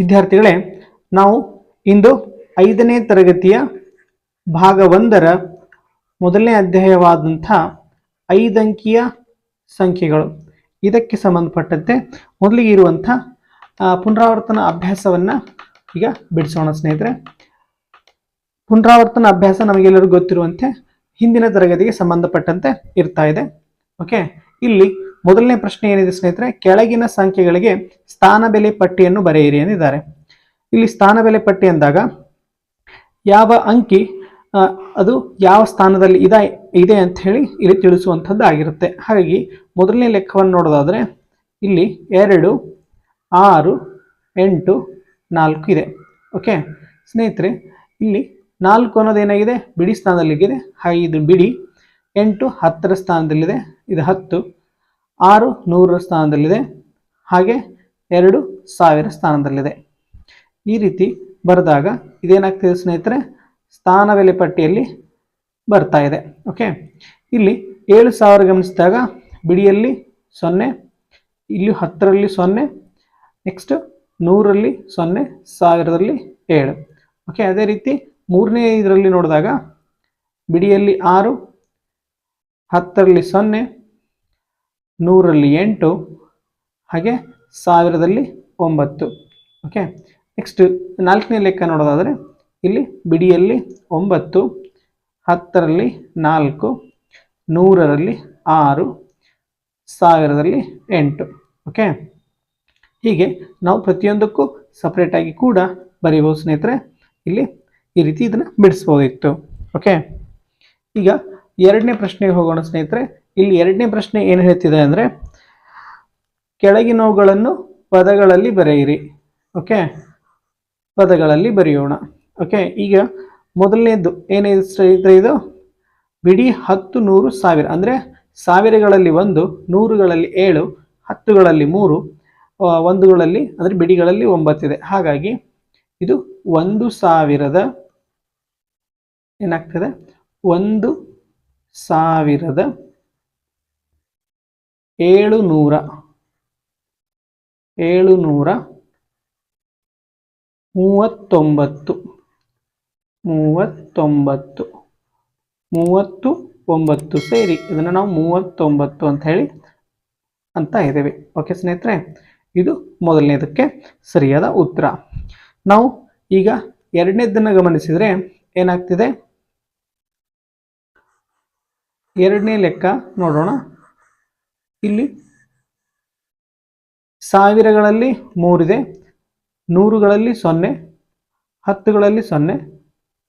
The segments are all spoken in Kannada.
ವಿದ್ಯಾರ್ಥಿಗಳೇ, ನಾವು ಇಂದು ಐದನೇ ತರಗತಿಯ ಭಾಗ ಒಂದರ ಮೊದಲನೇ ಅಧ್ಯಾಯವಾದಂಥ ಐದಂಕಿಯ ಸಂಖ್ಯೆಗಳು. ಇದಕ್ಕೆ ಸಂಬಂಧಪಟ್ಟಂತೆ ಮೊದಲಿಗೆ ಇರುವಂಥ ಪುನರಾವರ್ತನ ಅಭ್ಯಾಸವನ್ನು ಈಗ ಬಿಡಿಸೋಣ ಸ್ನೇಹಿತರೆ. ಪುನರಾವರ್ತನ ಅಭ್ಯಾಸ ನಮಗೆಲ್ಲರಿಗೂ ಗೊತ್ತಿರುವಂತೆ ಹಿಂದಿನ ತರಗತಿಗೆ ಸಂಬಂಧಪಟ್ಟಂತೆ ಇರ್ತಾ ಇದೆ. ಓಕೆ? ಇಲ್ಲಿ ಮೊದಲನೇ ಪ್ರಶ್ನೆ ಏನಿದೆ ಸ್ನೇಹಿತರೆ? ಕೆಳಗಿನ ಸಂಖ್ಯೆಗಳಿಗೆ ಸ್ಥಾನ ಬೆಲೆ ಪಟ್ಟಿಯನ್ನು ಬರೆಯಿರಿ ಎಂದಿದ್ದಾರೆ. ಇಲ್ಲಿ ಸ್ಥಾನ ಬೆಲೆ ಪಟ್ಟಿ ಅಂದಾಗ ಯಾವ ಅಂಕಿ ಅದು ಯಾವ ಸ್ಥಾನದಲ್ಲಿ ಇದೆ ಇದೆ ಅಂತ ಹೇಳಿ ಇಲ್ಲಿ ತಿಳಿಸುವಂಥದ್ದು ಆಗಿರುತ್ತೆ. ಹಾಗಾಗಿ ಮೊದಲನೇ ಲೆಕ್ಕವನ್ನು ನೋಡೋದಾದರೆ ಇಲ್ಲಿ ಎರಡು, ಆರು, ಎಂಟು, ನಾಲ್ಕು ಇದೆ. ಓಕೆ? ಸ್ನೇಹಿತರೆ, ಇಲ್ಲಿ ನಾಲ್ಕು ಅನ್ನೋದು ಏನಾಗಿದೆ? ಬಿಡಿ ಸ್ಥಾನದಲ್ಲಿದೆ ಹಾಗೆ ಇದು ಬಿಡಿ. ಎಂಟು ಹತ್ತರ ಸ್ಥಾನದಲ್ಲಿದೆ. ಇದು ಹತ್ತು. ಆರು ನೂರರ ಸ್ಥಾನದಲ್ಲಿದೆ. ಹಾಗೆ ಎರಡು ಸಾವಿರ ಸ್ಥಾನದಲ್ಲಿದೆ. ಈ ರೀತಿ ಬರೆದಾಗ ಇದೇನಾಗ್ತಿದೆ ಸ್ನೇಹಿತರೆ? ಸ್ಥಾನ ಬೆಲೆ ಪಟ್ಟಿಯಲ್ಲಿ ಬರ್ತಾ ಇದೆ. ಓಕೆ ಇಲ್ಲಿ ಏಳು ಸಾವಿರ ಗಮನಿಸಿದಾಗ ಬಿಡಿಯಲ್ಲಿ ಸೊನ್ನೆ ಇಲ್ಲಿ ಹತ್ತರಲ್ಲಿ ಸೊನ್ನೆ ನೆಕ್ಸ್ಟ್ ನೂರಲ್ಲಿ ಸೊನ್ನೆ, ಸಾವಿರದಲ್ಲಿ ಏಳು. ಓಕೆ ಅದೇ ರೀತಿ ಮೂರನೇ ಇದರಲ್ಲಿ ನೋಡಿದಾಗ ಬಿಡಿಯಲ್ಲಿ ಆರು, ಹತ್ತರಲ್ಲಿ ಸೊನ್ನೆ ನೂರಲ್ಲಿ ಎಂಟು, ಹಾಗೆ ಸಾವಿರದಲ್ಲಿ ಒಂಬತ್ತು. ಓಕೆ ನೆಕ್ಸ್ಟ್ ನಾಲ್ಕನೇ ಲೆಕ್ಕ ನೋಡೋದಾದರೆ, ಇಲ್ಲಿ ಬಿಡಿಯಲ್ಲಿ ಒಂಬತ್ತು, ಹತ್ತರಲ್ಲಿ ನಾಲ್ಕು, ನೂರರಲ್ಲಿ ಆರು, ಸಾವಿರದಲ್ಲಿ ಎಂಟು. ಓಕೆ ಹೀಗೆ ನಾವು ಪ್ರತಿಯೊಂದಕ್ಕೂ ಸಪ್ರೇಟಾಗಿ ಕೂಡ ಬರೀಬೋದು ಸ್ನೇಹಿತರೆ. ಇಲ್ಲಿ ಈ ರೀತಿ ಇದನ್ನು ಬಿಡಿಸ್ಬೋದಿತ್ತು. ಓಕೆ ಈಗ ಎರಡನೇ ಪ್ರಶ್ನೆಗೆ ಹೋಗೋಣ ಸ್ನೇಹಿತರೆ. ಇಲ್ಲಿ ಎರಡನೇ ಪ್ರಶ್ನೆ ಏನು ಹೇಳ್ತಿದೆ ಅಂದರೆ, ಕೆಳಗಿನವುಗಳನ್ನು ಪದಗಳಲ್ಲಿ ಬರೆಯಿರಿ. ಓಕೆ? ಪದಗಳಲ್ಲಿ ಬರೆಯೋಣ. ಓಕೆ? ಈಗ ಮೊದಲನೇದು ಏನಿದೆ ಸ್ನೇಹಿತರೆ ಇದು? ಬಿಡಿ ಹತ್ತು ನೂರು ಸಾವಿರ. ಅಂದರೆ ಸಾವಿರಗಳಲ್ಲಿ ಒಂದು, ನೂರುಗಳಲ್ಲಿ ಏಳು, ಹತ್ತುಗಳಲ್ಲಿ ಮೂರು ಒಂದುಗಳಲ್ಲಿ, ಅಂದರೆ ಬಿಡಿಗಳಲ್ಲಿ ಒಂಬತ್ತಿದೆ. ಹಾಗಾಗಿ ಇದು ಒಂದು ಸಾವಿರದ, ಏನಾಗ್ತದೆ? ಒಂದು ಸಾವಿರದ ಏಳು ನೂರ ಏಳು ನೂರ ಮೂವತ್ತೊಂಬತ್ತು ಮೂವತ್ತೊಂಬತ್ತು ಮೂವತ್ತು ಒಂಬತ್ತು ಸೇರಿ ಇದನ್ನು ನಾವು ಮೂವತ್ತೊಂಬತ್ತು ಅಂತ ಹೇಳಿ ಅಂತ ಇದ್ದೇವೆ. ಓಕೆ ಸ್ನೇಹಿತರೆ, ಇದು ಮೊದಲನೇದಕ್ಕೆ ಸರಿಯಾದ ಉತ್ತರ. ನಾವು ಈಗ ಎರಡನೇದನ್ನು ಗಮನಿಸಿದರೆ ಏನಾಗ್ತಿದೆ? ಎರಡನೇ ಲೆಕ್ಕ ನೋಡೋಣ. ಇಲ್ಲಿ ಸಾವಿರಗಳಲ್ಲಿ ಮೂರಿದೆ, ನೂರುಗಳಲ್ಲಿ ಸೊನ್ನೆ, ಹತ್ತುಗಳಲ್ಲಿ ಸೊನ್ನೆ,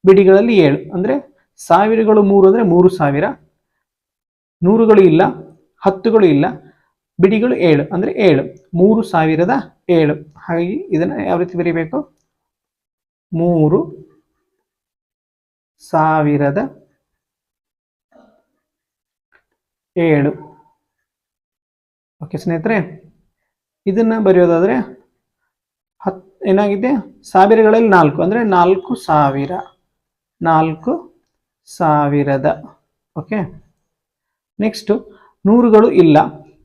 ಬಿಡಿಗಳಲ್ಲಿ ಏಳು. ಅಂದರೆ ಸಾವಿರಗಳು ಮೂರು ಅಂದರೆ ಮೂರು ಸಾವಿರ, ನೂರುಗಳು ಇಲ್ಲ, ಹತ್ತುಗಳು ಇಲ್ಲ, ಬಿಡಿಗಳು ಏಳು ಅಂದರೆ ಏಳು. ಮೂರು ಸಾವಿರದ ಏಳು. ಹಾಗಾಗಿ ಇದನ್ನು ಯಾವ ರೀತಿ ಬರೀಬೇಕು? ಮೂರು ಸಾವಿರದ ಏಳು. ಓಕೆ ಸ್ನೇಹಿತರೆ, ಇದನ್ನು ಬರೆಯೋದಾದರೆ ಹತ್, ಏನಾಗಿದೆ? ಸಾವಿರಗಳಲ್ಲಿ ನಾಲ್ಕು, ಅಂದರೆ ನಾಲ್ಕು ಸಾವಿರ, ನಾಲ್ಕು ಸಾವಿರದ, ಓಕೆ? ನೆಕ್ಸ್ಟು ನೂರುಗಳು ಇಲ್ಲ,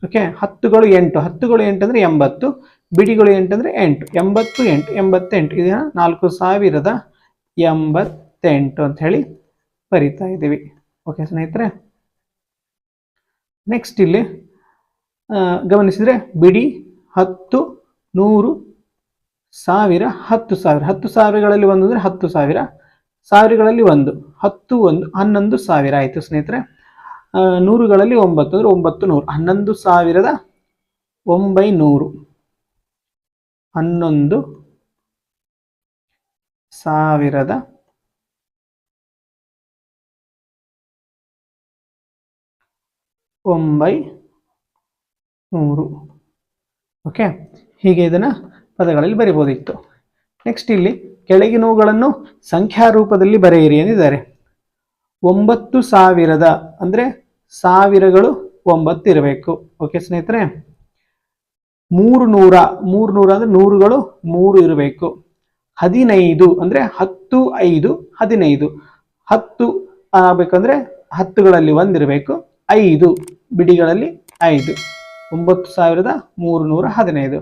ಓಕೆ? ಹತ್ತುಗಳು ಎಂಟು ಹತ್ತುಗಳು ಎಂಟು ಅಂದರೆ ಎಂಬತ್ತು, ಬಿಡಿಗಳು ಎಂಟು ಅಂದರೆ ಎಂಟು, ಎಂಬತ್ತು ಎಂಟು, ಎಂಬತ್ತೆಂಟು ಇದನ್ನು ನಾಲ್ಕು ಸಾವಿರದ ಎಂಬತ್ತೆಂಟು ಅಂತ ಹೇಳಿ ಬರಿತಾ ಇದ್ದೀವಿ, ಓಕೆ ಸ್ನೇಹಿತರೆ? ನೆಕ್ಸ್ಟ್ ಇಲ್ಲಿ ಗಮನಿಸಿದರೆ ಬಿಡಿ ಹತ್ತು ನೂರು ಸಾವಿರ ಹತ್ತು ಸಾವಿರ. ಹತ್ತು ಸಾವಿರಗಳಲ್ಲಿ ಒಂದು ಅಂದರೆ ಹತ್ತು ಸಾವಿರ. ಸಾವಿರಗಳಲ್ಲಿ ಒಂದು, ಹತ್ತು ಒಂದು, ಹನ್ನೊಂದು ಸಾವಿರ. ಆಯಿತು ಸ್ನೇಹಿತರೆ. ನೂರುಗಳಲ್ಲಿ ಒಂಬತ್ತು ಅಂದರೆ ಒಂಬತ್ತು ನೂರು. ಹನ್ನೊಂದು ಸಾವಿರದ ಒಂಬೈನೂರು. ಹನ್ನೊಂದು ಸಾವಿರದ ಒಂಬೈ ನೂರು ಓಕೆ ಹೀಗೆ ಇದನ್ನು ಪದಗಳಲ್ಲಿ ಬರಿಬೋದಿತ್ತು. ನೆಕ್ಸ್ಟ್ ಇಲ್ಲಿ ಕೆಳಗಿನವುಗಳನ್ನು ಸಂಖ್ಯಾ ರೂಪದಲ್ಲಿ ಬರೆಯಿರಿ ಎಂದಿದ್ದಾರೆ. ಒಂಬತ್ತು ಸಾವಿರದ ಅಂದರೆ ಸಾವಿರಗಳು ಒಂಬತ್ತು ಇರಬೇಕು. ಓಕೆ ಸ್ನೇಹಿತರೆ? ಮೂರು ನೂರ ಮೂರು ನೂರ ಅಂದರೆ ನೂರುಗಳು ಮೂರು ಇರಬೇಕು. ಹದಿನೈದು ಅಂದರೆ ಹತ್ತು ಐದು ಹದಿನೈದು. ಹತ್ತು ಆಗಬೇಕಂದ್ರೆ ಹತ್ತುಗಳಲ್ಲಿ ಒಂದಿರಬೇಕು. ಐದು, ಬಿಡಿಗಳಲ್ಲಿ ಐದು. ಒಂಬತ್ತು ಸಾವಿರದ ಮೂರು ನೂರ ಹದಿನೈದು.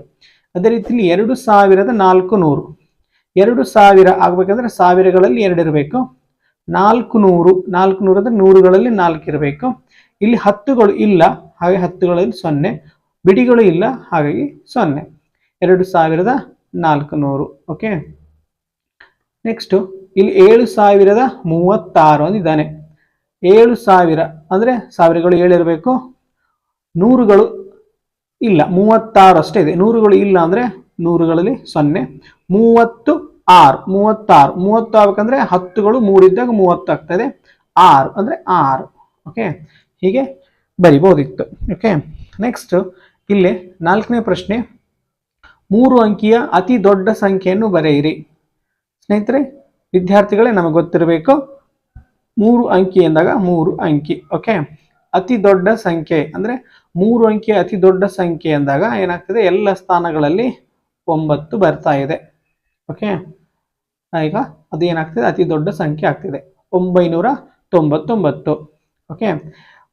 ಅದೇ ರೀತಿಲಿ ಎರಡು ಸಾವಿರದ ನಾಲ್ಕು ನೂರು. ಎರಡು ಸಾವಿರ ಆಗ್ಬೇಕಂದ್ರೆ ಸಾವಿರಗಳಲ್ಲಿ ಎರಡು ಇರಬೇಕು. ನಾಲ್ಕು ನೂರು ನಾಲ್ಕು ನೂರು ಅಂದ್ರೆ ನೂರುಗಳಲ್ಲಿ ನಾಲ್ಕು ಇರಬೇಕು. ಇಲ್ಲಿ ಹತ್ತುಗಳು ಇಲ್ಲ, ಹಾಗೆ ಹತ್ತುಗಳಲ್ಲಿ ಸೊನ್ನೆ. ಬಿಡಿಗಳು ಇಲ್ಲ, ಹಾಗಾಗಿ ಸೊನ್ನೆ. ಎರಡು ಸಾವಿರದ ನಾಲ್ಕು ನೂರು, ಓಕೆ? ನೆಕ್ಸ್ಟ್, ಇಲ್ಲಿ ಏಳು ಸಾವಿರದ ಮೂವತ್ತಾರು ಅಂದಿದ್ದಾನೆ. ಏಳು ಸಾವಿರ ಅಂದ್ರೆ ಸಾವಿರಗಳು ಏಳಿರಬೇಕು ನೂರುಗಳು ಇಲ್ಲ, ಮೂವತ್ತಾರು ಅಷ್ಟೇ ಇದೆ. ನೂರುಗಳು ಇಲ್ಲ ಅಂದ್ರೆ ನೂರುಗಳಲ್ಲಿ ಸೊನ್ನೆ. ಮೂವತ್ತು ಆರು, ಮೂವತ್ತಾರು. ಮೂವತ್ತು ಆಗ್ಬೇಕಂದ್ರೆ ಹತ್ತುಗಳು ಮೂರಿದ್ದಾಗ ಮೂವತ್ತು ಆಗ್ತದೆ ಆರು ಅಂದ್ರೆ ಆರು. ಓಕೆ ಹೀಗೆ ಬರಿಬಹುದಿತ್ತು ಓಕೆ ನೆಕ್ಸ್ಟ್ ಇಲ್ಲಿ ನಾಲ್ಕನೇ ಪ್ರಶ್ನೆ. ಮೂರು ಅಂಕಿಯ ಅತಿ ದೊಡ್ಡ ಸಂಖ್ಯೆಯನ್ನು ಬರೆಯಿರಿ. ಸ್ನೇಹಿತರೆ, ವಿದ್ಯಾರ್ಥಿಗಳೇ ನಮಗೆ ಗೊತ್ತಿರಬೇಕು. ಮೂರು ಅಂಕಿ ಎಂದಾಗ ಮೂರು ಅಂಕಿ. ಓಕೆ ಅತಿ ದೊಡ್ಡ ಸಂಖ್ಯೆ ಅಂದ್ರೆ ಮೂರು ಅಂಕಿಯ ಅತಿ ದೊಡ್ಡ ಸಂಖ್ಯೆ ಅಂದಾಗ ಏನಾಗ್ತದೆ? ಎಲ್ಲ ಸ್ಥಾನಗಳಲ್ಲಿ ಒಂಬತ್ತು ಬರ್ತಾ ಇದೆ. ಓಕೆ ಈಗ ಅದೇನಾಗ್ತದೆ? ಅತಿ ದೊಡ್ಡ ಸಂಖ್ಯೆ ಆಗ್ತಿದೆ. ಒಂಬೈನೂರ ತೊಂಬತ್ತೊಂಬತ್ತು. ಓಕೆ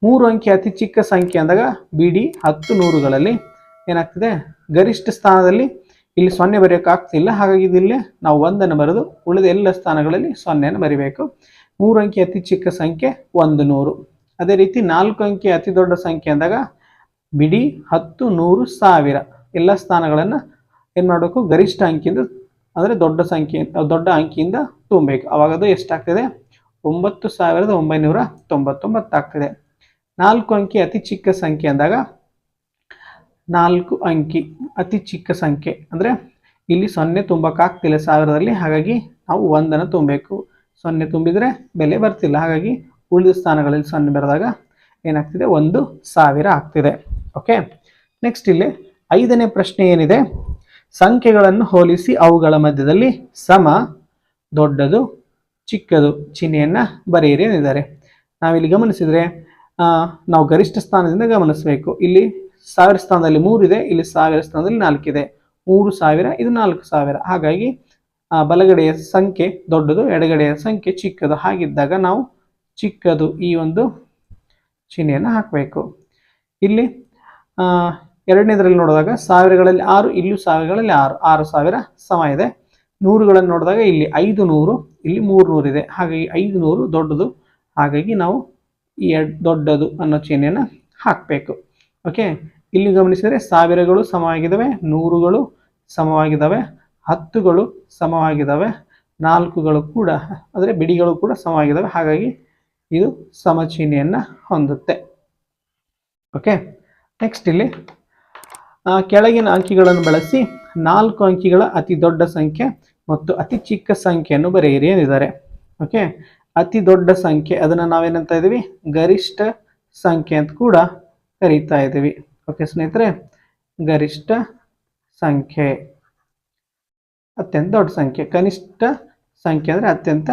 ಮೂರು ಅಂಕಿ ಅತಿ ಚಿಕ್ಕ ಸಂಖ್ಯೆ ಅಂದಾಗ ಬಿಡಿ ಹತ್ತು ನೂರುಗಳಲ್ಲಿ ಏನಾಗ್ತದೆ? ಗರಿಷ್ಠ ಸ್ಥಾನದಲ್ಲಿ ಇಲ್ಲಿ ಸೊನ್ನೆ ಬರೆಯೋಕ್ಕಾಗ್ತಿಲ್ಲ ಹಾಗಾಗಿ ಇಲ್ಲಿ ನಾವು ಒಂದನ್ನು ಬರೆದು ಉಳಿದ ಎಲ್ಲ ಸ್ಥಾನಗಳಲ್ಲಿ ಸೊನ್ನೆಯನ್ನು ಬರಿಬೇಕು. ಮೂರು ಅಂಕಿ ಅತಿ ಚಿಕ್ಕ ಸಂಖ್ಯೆ ಒಂದು ನೂರು. ಅದೇ ರೀತಿ ನಾಲ್ಕು ಅಂಕಿ ಅತಿ ದೊಡ್ಡ ಸಂಖ್ಯೆ ಅಂದಾಗ ಬಿಡಿ ಹತ್ತು ನೂರು ಸಾವಿರ ಎಲ್ಲ ಸ್ಥಾನಗಳನ್ನು ಏನು ಮಾಡಬೇಕು? ಗರಿಷ್ಠ ಅಂಕಿಯಿಂದ ಅಂದರೆ ದೊಡ್ಡ ಸಂಖ್ಯೆ, ದೊಡ್ಡ ಅಂಕಿಯಿಂದ ತುಂಬಬೇಕು. ಅವಾಗ ಅದು ಎಷ್ಟಾಗ್ತದೆ? ಒಂಬತ್ತು ಸಾವಿರದ ಒಂಬೈನೂರ ತೊಂಬತ್ತೊಂಬತ್ತು ಆಗ್ತದೆ. ನಾಲ್ಕು ಅಂಕಿ ಅತಿ ಚಿಕ್ಕ ಸಂಖ್ಯೆ ಅಂದಾಗ ನಾಲ್ಕು ಅಂಕಿ ಅತಿ ಚಿಕ್ಕ ಸಂಖ್ಯೆ ಅಂದರೆ ಇಲ್ಲಿ ಸೊನ್ನೆ ತುಂಬಕ್ಕಾಗ್ತಿಲ್ಲ ಸಾವಿರದಲ್ಲಿ, ಹಾಗಾಗಿ ನಾವು ಒಂದನ್ನು ತುಂಬಬೇಕು. ಸೊನ್ನೆ ತುಂಬಿದರೆ ಬೆಲೆ ಬರ್ತಿಲ್ಲ, ಹಾಗಾಗಿ ಉಳಿದ ಸ್ಥಾನಗಳಲ್ಲಿ ಸೊನ್ನೆ ಬರೆದಾಗ ಏನಾಗ್ತಿದೆ? ಒಂದು ಸಾವಿರ ಆಗ್ತಿದೆ. ಓಕೆ ನೆಕ್ಸ್ಟ್ ಇಲ್ಲಿ ಐದನೇ ಪ್ರಶ್ನೆ ಏನಿದೆ? ಸಂಖ್ಯೆಗಳನ್ನು ಹೋಲಿಸಿ ಅವುಗಳ ಮಧ್ಯದಲ್ಲಿ ಸಮ, ದೊಡ್ಡದು, ಚಿಕ್ಕದು ಚಿಹ್ನೆಯನ್ನು ಬರೆಯಿರಿ ಎಂದಿದ್ದಾರೆ. ನಾವಿಲ್ಲಿ ಗಮನಿಸಿದರೆ ನಾವು ಗರಿಷ್ಠ ಸ್ಥಾನದಿಂದ ಗಮನಿಸಬೇಕು. ಇಲ್ಲಿ ಸಾವಿರ ಸ್ಥಾನದಲ್ಲಿ ಮೂರಿದೆ ಇಲ್ಲಿ ಸಾವಿರ ಸ್ಥಾನದಲ್ಲಿ ನಾಲ್ಕಿದೆ ಮೂರು ಸಾವಿರ, ಇದು ನಾಲ್ಕು ಸಾವಿರ. ಹಾಗಾಗಿ ಬಲಗಡೆಯ ಸಂಖ್ಯೆ ದೊಡ್ಡದು, ಎಡಗಡೆಯ ಸಂಖ್ಯೆ ಚಿಕ್ಕದು. ಹಾಗಿದ್ದಾಗ ನಾವು ಚಿಕ್ಕದು ಈ ಒಂದು ಚಿಹ್ನೆಯನ್ನು ಹಾಕಬೇಕು. ಇಲ್ಲಿ ಎರಡನೇದರಲ್ಲಿ ನೋಡಿದಾಗ ಸಾವಿರಗಳಲ್ಲಿ ಆರು ಇಲ್ಲೂ ಸಾವಿರಗಳಲ್ಲಿ ಆರು ಆರು ಸಾವಿರ ಸಮ ಇದೆ. ನೂರುಗಳನ್ನು ನೋಡಿದಾಗ ಇಲ್ಲಿ ಐದು ನೂರು, ಇಲ್ಲಿ ಮೂರು ನೂರು ಇದೆ. ಹಾಗಾಗಿ ಐದು ನೂರು ದೊಡ್ಡದು. ಹಾಗಾಗಿ ನಾವು ಈ ದೊಡ್ಡದು ಅನ್ನೋ ಚಿಹ್ನೆಯನ್ನು ಹಾಕಬೇಕು. ಓಕೆ? ಇಲ್ಲಿ ಗಮನಿಸಿದರೆ ಸಾವಿರಗಳು ಸಮವಾಗಿದ್ದಾವೆ, ನೂರುಗಳು ಸಮವಾಗಿದ್ದಾವೆ, ಹತ್ತುಗಳು ಸಮವಾಗಿದ್ದಾವೆ, ನಾಲ್ಕುಗಳು ಕೂಡ, ಅಂದರೆ ಬಿಡಿಗಳು ಕೂಡ ಸಮವಾಗಿದ್ದಾವೆ. ಹಾಗಾಗಿ ಇದು ಸಮಚಿಹ್ನೆಯನ್ನು ಹೊಂದುತ್ತೆ. ಓಕೆ ನೆಕ್ಸ್ಟ್ ಇಲ್ಲಿ ಕೆಳಗಿನ ಅಂಕಿಗಳನ್ನು ಬಳಸಿ ನಾಲ್ಕು ಅಂಕಿಗಳ ಅತಿ ದೊಡ್ಡ ಸಂಖ್ಯೆ ಮತ್ತು ಅತಿ ಚಿಕ್ಕ ಸಂಖ್ಯೆಯನ್ನು ಬರೆಯಿರಿ ಎಂದಿದ್ದಾರೆ. ಓಕೆ ಅತಿ ದೊಡ್ಡ ಸಂಖ್ಯೆ, ಅದನ್ನು ನಾವೇನಂತ ಇದ್ದೀವಿ? ಗರಿಷ್ಠ ಸಂಖ್ಯೆ ಅಂತ ಕೂಡ ಕರೀತಾ ಇದ್ದೀವಿ. ಓಕೆ ಸ್ನೇಹಿತರೆ? ಗರಿಷ್ಠ ಸಂಖ್ಯೆ. ಅತ್ಯಂತ ದೊಡ್ಡ ಸಂಖ್ಯೆ. ಕನಿಷ್ಠ ಸಂಖ್ಯೆ ಅಂದರೆ ಅತ್ಯಂತ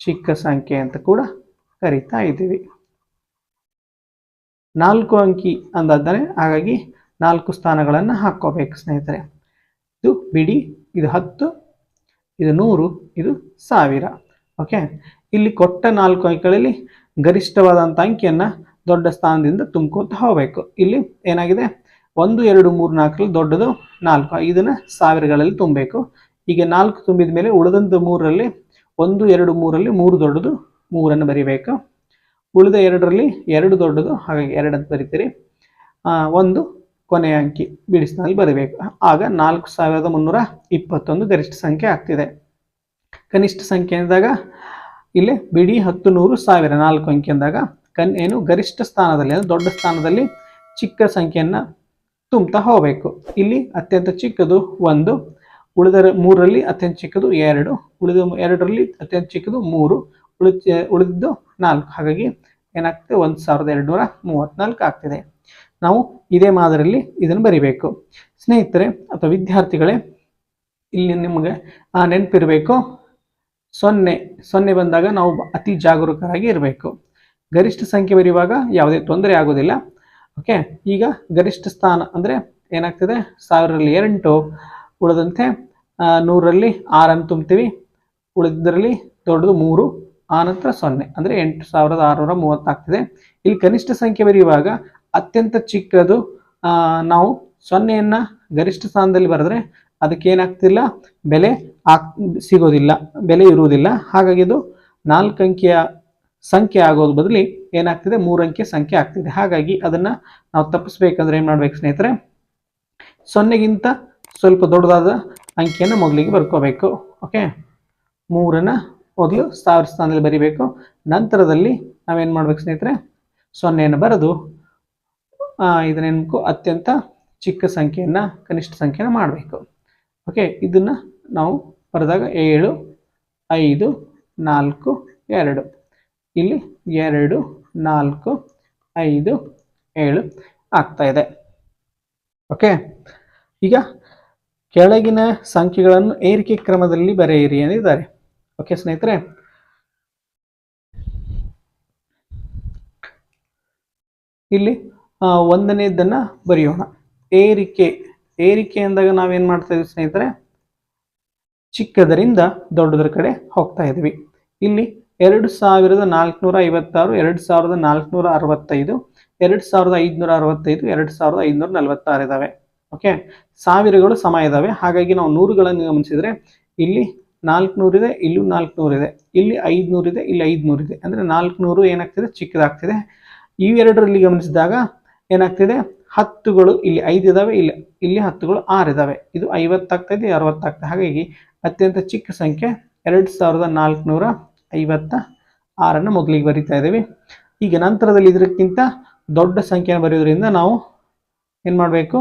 ಚಿಕ್ಕ ಸಂಖ್ಯೆ ಅಂತ ಕೂಡ ಕರೀತಾ ಇದ್ದೀವಿ. ನಾಲ್ಕು ಅಂಕಿ ಅಂದಾದರೆ ಹಾಗಾಗಿ ನಾಲ್ಕು ಸ್ಥಾನಗಳನ್ನು ಹಾಕ್ಕೋಬೇಕು ಸ್ನೇಹಿತರೆ. ಇದು ಬಿಡಿ, ಇದು ಹತ್ತು, ಇದು ನೂರು, ಇದು ಸಾವಿರ. ಓಕೆ? ಇಲ್ಲಿ ಕೊಟ್ಟ ನಾಲ್ಕು ಅಂಕಿಗಳಲ್ಲಿ ಗರಿಷ್ಠವಾದಂಥ ಅಂಕಿಯನ್ನು ದೊಡ್ಡ ಸ್ಥಾನದಿಂದ ತುಂಬ್ಕೊತ ಹೋಗಬೇಕು. ಇಲ್ಲಿ ಏನಾಗಿದೆ? ಒಂದು, ಎರಡು, ಮೂರು, ನಾಲ್ಕರಲ್ಲಿ ದೊಡ್ಡದು ನಾಲ್ಕು. ಇದನ್ನು ಸಾವಿರಗಳಲ್ಲಿ ತುಂಬಬೇಕು ಈಗ ನಾಲ್ಕು ತುಂಬಿದ ಮೇಲೆ ಉಳಿದಂಥ ಮೂರರಲ್ಲಿ ಒಂದು, ಎರಡು, ಮೂರರಲ್ಲಿ ಮೂರು ದೊಡ್ಡದು ಮೂರನ್ನು ಬರಿಬೇಕು. ಉಳಿದ ಎರಡರಲ್ಲಿ ಎರಡು ದೊಡ್ಡದು, ಹಾಗಾಗಿ ಎರಡು ಅಂತ ಬರಿತೀರಿ. ಒಂದು ಕೊನೆಯ ಅಂಕಿ ಬಿಡಿಸಿನಲ್ಲಿ ಬರಬೇಕು. ಆಗ ನಾಲ್ಕು ಸಾವಿರದ ಮುನ್ನೂರ ಇಪ್ಪತ್ತೊಂದು ಗರಿಷ್ಠ ಸಂಖ್ಯೆ ಆಗ್ತಿದೆ. ಕನಿಷ್ಠ ಸಂಖ್ಯೆ ಅಂದಾಗ ಇಲ್ಲಿ ಬಿಡಿ ಹತ್ತು ನೂರು ಸಾವಿರ ನಾಲ್ಕು ಅಂಕಿ ಅಂದಾಗ ಕನ್ ಏನು ಗರಿಷ್ಠ ಸ್ಥಾನದಲ್ಲಿ ಅಂದರೆ ದೊಡ್ಡ ಸ್ಥಾನದಲ್ಲಿ ಚಿಕ್ಕ ಸಂಖ್ಯೆಯನ್ನು ತುಂಬ್ತಾ ಹೋಗಬೇಕು. ಇಲ್ಲಿ ಅತ್ಯಂತ ಚಿಕ್ಕದು ಒಂದು, ಉಳಿದ ಮೂರರಲ್ಲಿ ಅತ್ಯಂತ ಚಿಕ್ಕದು ಎರಡು, ಉಳಿದ ಎರಡರಲ್ಲಿ ಅತ್ಯಂತ ಚಿಕ್ಕದು ಮೂರು ಉಳಿದ ಉಳಿದಿದ್ದು ನಾಲ್ಕು. ಹಾಗಾಗಿ ಏನಾಗ್ತದೆ? ಒಂದು ಸಾವಿರದ ಎರಡುನೂರ ಮೂವತ್ನಾಲ್ಕು ಆಗ್ತಿದೆ. ನಾವು ಇದೇ ಮಾದರಿಯಲ್ಲಿ ಇದನ್ನು ಬರಿಬೇಕು. ಸ್ನೇಹಿತರೆ ಅಥವಾ ವಿದ್ಯಾರ್ಥಿಗಳೇ, ಇಲ್ಲಿ ನಿಮಗೆ ಆ ನೆನಪಿರಬೇಕು. ಸೊನ್ನೆ. ಸೊನ್ನೆ ಬಂದಾಗ ನಾವು ಅತಿ ಜಾಗರೂಕರಾಗಿ ಇರಬೇಕು. ಗರಿಷ್ಠ ಸಂಖ್ಯೆ ಬರೆಯುವಾಗ ಯಾವುದೇ ತೊಂದರೆ ಆಗೋದಿಲ್ಲ. ಓಕೆ? ಈಗ ಗರಿಷ್ಠ ಸ್ಥಾನ ಅಂದರೆ ಏನಾಗ್ತದೆ? ಸಾವಿರರಲ್ಲಿ ಎಂಟು, ಉಳಿದಂತೆ ನೂರರಲ್ಲಿ ಆರನ್ನು ತುಂಬ್ತೀವಿ. ಉಳಿದರಲ್ಲಿ ದೊಡ್ಡದು ಮೂರು. ಆನಂತರ ಸೊನ್ನೆ. ಅಂದರೆ ಎಂಟು ಸಾವಿರದ ಆರುನೂರ ಮೂವತ್ತಾಗ್ತದೆ ಇಲ್ಲಿ ಕನಿಷ್ಠ ಸಂಖ್ಯೆ ಬರೆಯುವಾಗ ಅತ್ಯಂತ ಚಿಕ್ಕದು ನಾವು ಸೊನ್ನೆಯನ್ನು ಗರಿಷ್ಠ ಸ್ಥಾನದಲ್ಲಿ ಬರೆದ್ರೆ ಅದಕ್ಕೆ ಏನಾಗ್ತಿಲ್ಲ ಬೆಲೆ ಆಗ್, ಸಿಗೋದಿಲ್ಲ, ಬೆಲೆ ಇರುವುದಿಲ್ಲ. ಹಾಗಾಗಿ ಇದು ನಾಲ್ಕು ಅಂಕಿಯ ಸಂಖ್ಯೆ ಆಗೋದು ಬದಲಿ ಏನಾಗ್ತಿದೆ? ಮೂರಂಕಿಯ ಸಂಖ್ಯೆ ಆಗ್ತಿದೆ. ಹಾಗಾಗಿ ಅದನ್ನ ನಾವು ತಪ್ಪಿಸ್ಬೇಕಂದ್ರೆ ಏನು ಮಾಡ್ಬೇಕು ಸ್ನೇಹಿತರೆ? ಸೊನ್ನೆಗಿಂತ ಸ್ವಲ್ಪ ದೊಡ್ಡದಾದ ಅಂಕಿಯನ್ನು ಮೊದಲಿಗೆ ಬರ್ಕೋಬೇಕು. ಓಕೆ ಮೂರನ್ನ ಮೊದಲು ಸಾವಿರ ಸ್ಥಾನದಲ್ಲಿ ಬರೀಬೇಕು. ನಂತರದಲ್ಲಿ ನಾವೇನು ಮಾಡ್ಬೇಕು ಸ್ನೇಹಿತರೆ? ಸೊನ್ನೆಯನ್ನು ಬರೆದು ಇದನ್ನೇನು ಅತ್ಯಂತ ಚಿಕ್ಕ ಸಂಖ್ಯೆಯನ್ನು, ಕನಿಷ್ಠ ಸಂಖ್ಯೆನ ಮಾಡಬೇಕು. ಓಕೆ ಇದನ್ನು ನಾವು ಬರೆದಾಗ ಏಳು, ಐದು, ನಾಲ್ಕು, ಎರಡು. ಇಲ್ಲಿ ಎರಡು, ನಾಲ್ಕು, ಐದು, ಏಳು ಆಗ್ತಾ ಇದೆ. ಓಕೆ ಈಗ ಕೆಳಗಿನ ಸಂಖ್ಯೆಗಳನ್ನು ಏರಿಕೆ ಕ್ರಮದಲ್ಲಿ ಬರೆಯಿರಿ ಎಂದಿದ್ದಾರೆ ಓಕೆ ಸ್ನೇಹಿತರೆ. ಇಲ್ಲಿ ಒಂದನೇದನ್ನು ಬರೆಯೋಣ. ಏರಿಕೆ. ಏರಿಕೆ ಅಂದಾಗ ನಾವೇನ್ ಮಾಡ್ತಾ ಇದ್ವಿ ಸ್ನೇಹಿತರೆ? ಚಿಕ್ಕದರಿಂದ ದೊಡ್ಡದರ ಕಡೆ ಹೋಗ್ತಾ ಇದ್ವಿ. ಇಲ್ಲಿ ಎರಡು ಸಾವಿರದ ನಾಲ್ಕುನೂರ ಐವತ್ತಾರು, ಎರಡು ಸಾವಿರದ ನಾಲ್ಕುನೂರ ಅರವತ್ತೈದು, ಎರಡು ಸಾವಿರದ ಐದುನೂರ ಅರವತ್ತೈದು, ಎರಡು ಸಾವಿರದ ಐದುನೂರ ನಲವತ್ತಾರು ಇದಾವೆ. ಓಕೆ? ಸಾವಿರಗಳು ಸಮ ಇದ್ದಾವೆ ಹಾಗಾಗಿ ನಾವು ನೂರುಗಳನ್ನು ಗಮನಿಸಿದರೆ ಇಲ್ಲಿ ನಾಲ್ಕುನೂರಿದೆ ಇಲ್ಲೂ ನಾಲ್ಕುನೂರಿದೆ ಇಲ್ಲಿ ಐದುನೂರಿದೆ ಇಲ್ಲಿ ಐದುನೂರಿದೆ ಅಂದರೆ ನಾಲ್ಕುನೂರು ಏನಾಗ್ತಿದೆ? ಚಿಕ್ಕದಾಗ್ತಿದೆ. ಇವೆರಡರಲ್ಲಿ ಗಮನಿಸಿದಾಗ ಏನಾಗ್ತಿದೆ? ಹತ್ತುಗಳು ಇಲ್ಲಿ ಐದು ಇದಾವೆ, ಇಲ್ಲಿ ಇಲ್ಲಿ ಹತ್ತುಗಳು ಆರು ಇದಾವೆ. ಇದು ಐವತ್ತಾಗ್ತಾ ಇದೆ ಅರವತ್ತಾಗ್ತದೆ ಹಾಗಾಗಿ ಅತ್ಯಂತ ಚಿಕ್ಕ ಸಂಖ್ಯೆ ಎರಡು ಸಾವಿರದ ನಾಲ್ಕುನೂರ ಐವತ್ತ ಆರನ್ನು ಮೊದಲಿಗೆ ಬರೀತಾ ಇದ್ದೀವಿ. ಈಗ ನಂತರದಲ್ಲಿ ಇದಕ್ಕಿಂತ ದೊಡ್ಡ ಸಂಖ್ಯೆಯನ್ನು ಬರೆಯೋದ್ರಿಂದ ನಾವು ಏನು ಮಾಡಬೇಕು?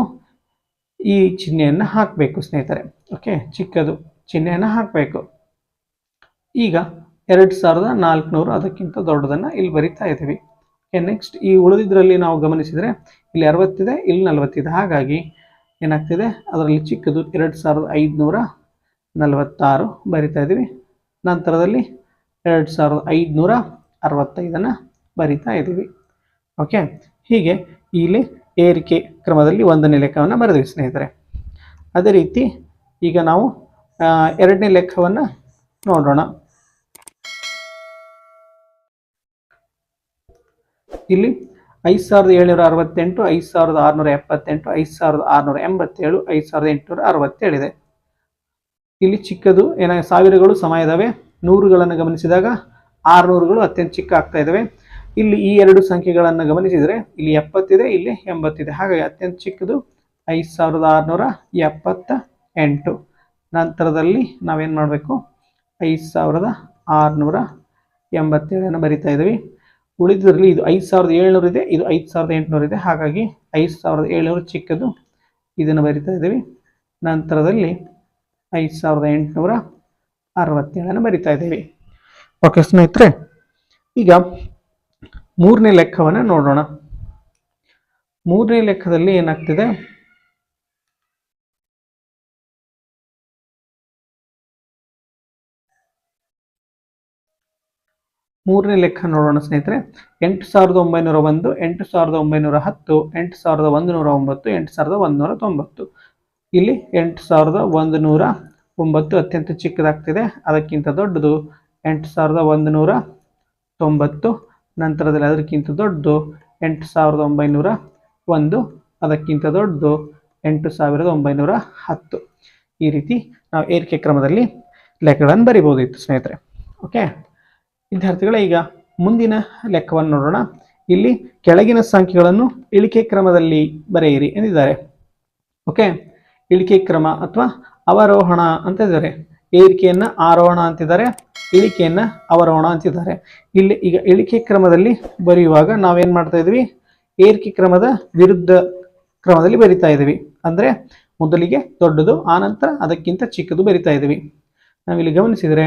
ಈ ಚಿಹ್ನೆಯನ್ನು ಹಾಕಬೇಕು ಸ್ನೇಹಿತರೆ. ಓಕೆ ಚಿಕ್ಕದು. ಚಿಹ್ನೆಯನ್ನು ಹಾಕಬೇಕು. ಈಗ ಎರಡು ಸಾವಿರದ ನಾಲ್ಕುನೂರು ಅದಕ್ಕಿಂತ ದೊಡ್ಡದನ್ನು ಇಲ್ಲಿ ಬರಿತಾ ಇದ್ದೀವಿ. ನೆಕ್ಸ್ಟ್ ಈ ಉಳಿದಿದ್ರಲ್ಲಿ ನಾವು ಗಮನಿಸಿದರೆ ಇಲ್ಲಿ ಅರವತ್ತಿದೆ, ಇಲ್ಲಿ ನಲವತ್ತಿದೆ. ಹಾಗಾಗಿ ಏನಾಗ್ತಿದೆ? ಅದರಲ್ಲಿ ಚಿಕ್ಕದು ಎರಡು ಸಾವಿರದ ಐದುನೂರ ನಲವತ್ತಾರು ಬರಿತಾ ಇದ್ದೀವಿ. ನಂತರದಲ್ಲಿ ಎರಡು ಸಾವಿರದ ಐದುನೂರ ಅರವತ್ತೈದನ್ನು ಬರಿತಾ ಇದ್ದೀವಿ. ಓಕೆ ಹೀಗೆ ಇಲ್ಲಿ ಏರಿಕೆ ಕ್ರಮದಲ್ಲಿ ಒಂದನೇ ಲೆಕ್ಕವನ್ನು ಬರೆದ್ವಿ ಸ್ನೇಹಿತರೆ. ಅದೇ ರೀತಿ ಈಗ ನಾವು ಎರಡನೇ ಲೆಕ್ಕವನ್ನು ನೋಡೋಣ. ಇಲ್ಲಿ ಐದು ಸಾವಿರದ ಏಳ್ನೂರ ಅರವತ್ತೆಂಟು, ಐದು ಸಾವಿರದ ಆರುನೂರ ಎಪ್ಪತ್ತೆಂಟು, ಐದು ಸಾವಿರದ ಆರುನೂರ ಎಂಬತ್ತೇಳು, ಐದು ಸಾವಿರದ ಎಂಟುನೂರ ಅರವತ್ತೇಳಿದೆ. ಇಲ್ಲಿ ಚಿಕ್ಕದು, ಏನ, ಸಾವಿರಗಳು ಸಮ ಇದ್ದಾವೆ ನೂರುಗಳನ್ನು ಗಮನಿಸಿದಾಗ ಆರುನೂರುಗಳು ಅತ್ಯಂತ ಚಿಕ್ಕ ಆಗ್ತಾ ಇದ್ದಾವೆ ಇಲ್ಲಿ ಈ ಎರಡು ಸಂಖ್ಯೆಗಳನ್ನು ಗಮನಿಸಿದರೆ ಇಲ್ಲಿ ಎಪ್ಪತ್ತಿದೆ, ಇಲ್ಲಿ ಎಂಬತ್ತಿದೆ. ಹಾಗಾಗಿ ಅತ್ಯಂತ ಚಿಕ್ಕದು, ಐದು ಸಾವಿರದ ಆರುನೂರ ಎಪ್ಪತ್ತ ಎಂಟು ನಂತರದಲ್ಲಿ ನಾವೇನು ಮಾಡಬೇಕು? ಐದು ಸಾವಿರದ ಆರುನೂರ ಎಂಬತ್ತೇಳನ್ನು ಬರಿತಾ ಇದ್ದೀವಿ. ಉಳಿದರಲ್ಲಿ ಇದು ಐದು ಸಾವಿರದ ಏಳ್ನೂರು ಇದೆ, ಇದು ಐದು ಸಾವಿರದ ಎಂಟುನೂರು ಇದೆ. ಹಾಗಾಗಿ ಐದು ಸಾವಿರದ ಏಳ್ನೂರು ಚಿಕ್ಕದು ಇದನ್ನು ಬರಿತಾ ಇದ್ದೀವಿ. ನಂತರದಲ್ಲಿ ಐದು ಸಾವಿರದ ಎಂಟುನೂರ ಅರವತ್ತೇಳನ್ನು ಬರಿತಾ ಇದ್ದೀವಿ. ಓಕೆ ಸ್ನೇಹಿತರೆ, ಈಗ ಮೂರನೇ ಲೆಕ್ಕವನ್ನು ನೋಡೋಣ. ಮೂರನೇ ಲೆಕ್ಕದಲ್ಲಿ ಏನಾಗ್ತಿದೆ? ಮೂರನೇ ಲೆಕ್ಕ ನೋಡೋಣ ಸ್ನೇಹಿತರೆ. ಎಂಟು ಸಾವಿರದ ಒಂಬೈನೂರ ಒಂದು, ಎಂಟು ಸಾವಿರದ ಒಂಬೈನೂರ ಹತ್ತು, ಎಂಟು ಸಾವಿರದ ಒಂದು ನೂರ ಒಂಬತ್ತು, ಎಂಟು ಸಾವಿರದ ಒಂದುನೂರ ತೊಂಬತ್ತು. ಇಲ್ಲಿ ಎಂಟು ಸಾವಿರದ ಒಂದು ನೂರ ಒಂಬತ್ತು ಅತ್ಯಂತ ಚಿಕ್ಕದಾಗ್ತಿದೆ. ಅದಕ್ಕಿಂತ ದೊಡ್ಡದು ಎಂಟು ಸಾವಿರದ ಒಂದು ನೂರ ತೊಂಬತ್ತು, ನಂತರದಲ್ಲಿ ಅದಕ್ಕಿಂತ ದೊಡ್ಡದು ಎಂಟು ಸಾವಿರದ ಒಂಬೈನೂರ ಒಂದು, ಅದಕ್ಕಿಂತ ದೊಡ್ಡದು ಎಂಟು ಸಾವಿರದ ಒಂಬೈನೂರ ಹತ್ತು. ಈ ರೀತಿ ನಾವು ಏರಿಕೆ ಕ್ರಮದಲ್ಲಿ ಲೆಕ್ಕಗಳನ್ನು ಬರಿಬೋದಿತ್ತು ಸ್ನೇಹಿತರೆ. ಓಕೆ ವಿದ್ಯಾರ್ಥಿಗಳೇ, ಈಗ ಮುಂದಿನ ಲೆಕ್ಕವನ್ನು ನೋಡೋಣ. ಇಲ್ಲಿ ಕೆಳಗಿನ ಸಂಖ್ಯೆಗಳನ್ನು ಇಳಿಕೆ ಕ್ರಮದಲ್ಲಿ ಬರೆಯಿರಿ ಎಂದಿದ್ದಾರೆ. ಓಕೆ? ಇಳಿಕೆ ಕ್ರಮ ಅಥವಾ ಅವರೋಹಣ ಅಂತ ಇದ್ದಾರೆ. ಏರಿಕೆಯನ್ನು ಆರೋಹಣ ಅಂತಿದ್ದಾರೆ, ಇಳಿಕೆಯನ್ನು ಅವರೋಹಣ ಅಂತಿದ್ದಾರೆ. ಇಲ್ಲಿ ಈಗ ಇಳಿಕೆ ಕ್ರಮದಲ್ಲಿ ಬರೆಯುವಾಗ ನಾವೇನು ಮಾಡ್ತಾ ಇದ್ವಿ? ಏರಿಕೆ ಕ್ರಮದ ವಿರುದ್ಧ ಕ್ರಮದಲ್ಲಿ ಬರಿತಾ ಇದ್ದೀವಿ ಅಂದರೆ ಮೊದಲಿಗೆ ದೊಡ್ಡದು, ಆನಂತರ ಅದಕ್ಕಿಂತ ಚಿಕ್ಕದು ಬರಿತಾ ಇದ್ದೀವಿ ನಾವಿಲ್ಲಿ ಗಮನಿಸಿದರೆ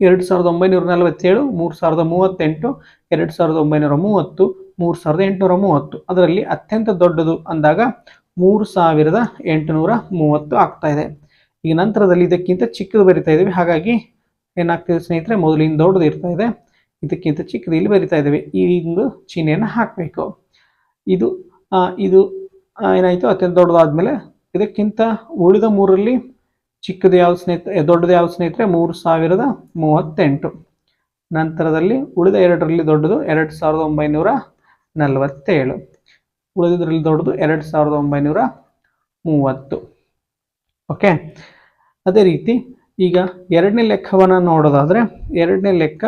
ಎರಡು ಸಾವಿರದ ಒಂಬೈನೂರ ನಲವತ್ತೇಳು, ಮೂರು ಸಾವಿರದ ಮೂವತ್ತೆಂಟು, ಎರಡು ಸಾವಿರದ ಒಂಬೈನೂರ ಮೂವತ್ತು, ಮೂರು ಸಾವಿರದ ಎಂಟುನೂರ ಮೂವತ್ತು. ಅದರಲ್ಲಿ ಅತ್ಯಂತ ದೊಡ್ಡದು ಅಂದಾಗ ಮೂರು ಸಾವಿರದ ಎಂಟುನೂರ ಮೂವತ್ತು ಆಗ್ತಾ ಇದೆ. ಈ ನಂತರದಲ್ಲಿ ಇದಕ್ಕಿಂತ ಚಿಕ್ಕದು ಬರಿತಾ ಇದ್ದೀವಿ. ಹಾಗಾಗಿ ಏನಾಗ್ತಿದೆ ಸ್ನೇಹಿತರೆ ಮೊದಲಿನ ದೊಡ್ಡದು ಇರ್ತಾ ಇದೆ. ಇದಕ್ಕಿಂತ ಚಿಕ್ಕದು ಇಲ್ಲಿ ಬರಿತಾ ಇದ್ದೇವೆ. ಈ ಒಂದು ಚಿಹ್ನೆಯನ್ನು ಹಾಕಬೇಕು. ಇದು ಇದು ಏನಾಯಿತು? ಅತ್ಯಂತ ದೊಡ್ಡದಾದ್ಮೇಲೆ ಇದಕ್ಕಿಂತ ಉಳಿದ ಮೂರಲ್ಲಿ ಚಿಕ್ಕದು ಯಾವ ಸ್ನೇಹಿತರೆ ದೊಡ್ಡದು ಯಾವ ಸ್ನೇಹಿತರೆ? ಮೂರು ಸಾವಿರದ ಮೂವತ್ತೆಂಟು. ನಂತರದಲ್ಲಿ ಉಳಿದ ಎರಡರಲ್ಲಿ ದೊಡ್ಡದು ಎರಡು ಸಾವಿರದ ಒಂಬೈನೂರ ನಲವತ್ತೇಳು. ಉಳಿದಿದ್ರಲ್ಲಿ ದೊಡ್ಡದು ಎರಡು ಸಾವಿರದ ಒಂಬೈನೂರ ಮೂವತ್ತು. ಓಕೆ? ಅದೇ ರೀತಿ ಈಗ ಎರಡನೇ ಲೆಕ್ಕವನ್ನು ನೋಡೋದಾದರೆ, ಎರಡನೇ ಲೆಕ್ಕ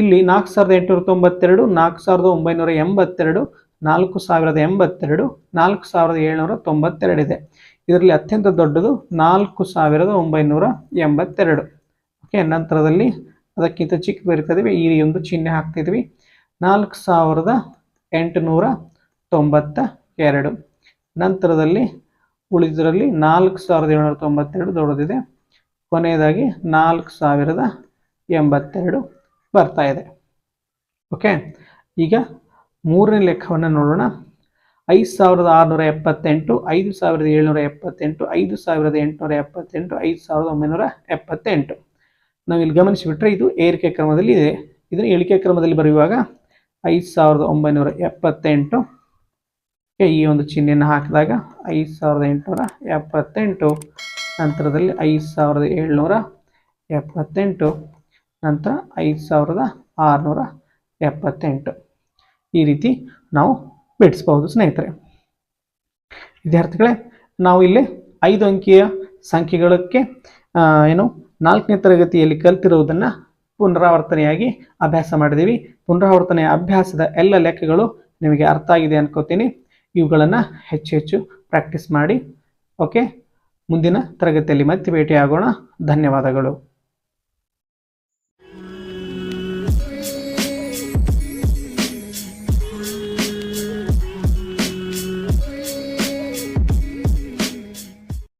ಇಲ್ಲಿ ನಾಲ್ಕು ಸಾವಿರದ ಎಂಟುನೂರ ತೊಂಬತ್ತೆರಡು, ನಾಲ್ಕು ಸಾವಿರದ ಒಂಬೈನೂರ ಎಂಬತ್ತೆರಡು ನಾಲ್ಕು ಸಾವಿರದ ಎಂಬತ್ತೆರಡು, ನಾಲ್ಕು ಸಾವಿರದ ಏಳ್ನೂರ ತೊಂಬತ್ತೆರಡು ಇದೆ ಇದರಲ್ಲಿ ಅತ್ಯಂತ ದೊಡ್ಡದು ನಾಲ್ಕು ಸಾವಿರದ ಒಂಬೈನೂರ ಎಂಬತ್ತೆರಡು. ಓಕೆ ನಂತರದಲ್ಲಿ ಅದಕ್ಕಿಂತ ಚಿಕ್ಕ ಬರಿತಿದ್ವಿ, ಈ ಒಂದು ಚಿಹ್ನೆ ಹಾಕ್ತಿದ್ವಿ. ನಾಲ್ಕು ಸಾವಿರದ ಎಂಟುನೂರ ತೊಂಬತ್ತ ಎರಡು ನಂತರದಲ್ಲಿ ಉಳಿದರಲ್ಲಿ ನಾಲ್ಕು ಸಾವಿರದ ಏಳ್ನೂರ ತೊಂಬತ್ತೆರಡು ದೊಡ್ಡದಿದೆ. ಕೊನೆಯದಾಗಿ ನಾಲ್ಕು ಸಾವಿರದ ಎಂಬತ್ತೆರಡು ಬರ್ತಾ ಇದೆ. ಓಕೆ ಈಗ ಮೂರನೇ ಲೆಕ್ಕವನ್ನು ನೋಡೋಣ. ಐದು ಸಾವಿರದ ಆರುನೂರ ಎಪ್ಪತ್ತೆಂಟು, ಐದು ಸಾವಿರದ ಏಳ್ನೂರ ಎಪ್ಪತ್ತೆಂಟು, ಐದು ಸಾವಿರದ ಎಂಟುನೂರ ಎಪ್ಪತ್ತೆಂಟು, ಐದು ಸಾವಿರದ ಒಂಬೈನೂರ ಎಪ್ಪತ್ತೆಂಟು. ನಾವು ಇಲ್ಲಿ ಗಮನಿಸಿಬಿಟ್ರೆ ಇದು ಏರಿಕೆ ಕ್ರಮದಲ್ಲಿ ಇದೆ. ಇದನ್ನು ಇಳಿಕೆ ಕ್ರಮದಲ್ಲಿ ಬರೆಯುವಾಗ ಐದು ಸಾವಿರದ ಒಂಬೈನೂರ ಎಪ್ಪತ್ತೆಂಟು ಈ ಒಂದು ಚಿಹ್ನೆಯನ್ನು ಹಾಕಿದಾಗ ಐದು ಸಾವಿರದ ಎಂಟುನೂರ ಎಪ್ಪತ್ತೆಂಟು, ನಂತರದಲ್ಲಿ ಐದು ಸಾವಿರದ ಏಳ್ನೂರ ಎಪ್ಪತ್ತೆಂಟು, ನಂತರ ಐದು ಸಾವಿರದ ಆರುನೂರ ಎಪ್ಪತ್ತೆಂಟು. ಈ ರೀತಿ ನಾವು ಬಿಡಿಸ್ಬಹುದು. ಸ್ನೇಹಿತರೆ, ವಿದ್ಯಾರ್ಥಿಗಳೇ, ನಾವು ಇಲ್ಲಿ ಐದು ಅಂಕಿಯ ಸಂಖ್ಯೆಗಳಕ್ಕೆ ಏನು ನಾಲ್ಕನೇ ತರಗತಿಯಲ್ಲಿ ಕಲ್ತಿರುವುದನ್ನು ಪುನರಾವರ್ತನೆಯಾಗಿ ಅಭ್ಯಾಸ ಮಾಡಿದ್ದೀವಿ. ಪುನರಾವರ್ತನೆಯ ಅಭ್ಯಾಸದ ಎಲ್ಲ ಲೆಕ್ಕಗಳು ನಿಮಗೆ ಅರ್ಥ ಆಗಿದೆ ಅನ್ಕೋತೀನಿ. ಇವುಗಳನ್ನು ಹೆಚ್ಚು ಹೆಚ್ಚು ಪ್ರಾಕ್ಟೀಸ್ ಮಾಡಿ, ಓಕೆ? ಮುಂದಿನ ತರಗತಿಯಲ್ಲಿ ಮತ್ತೆ ಭೇಟಿಯಾಗೋಣ. ಧನ್ಯವಾದಗಳು.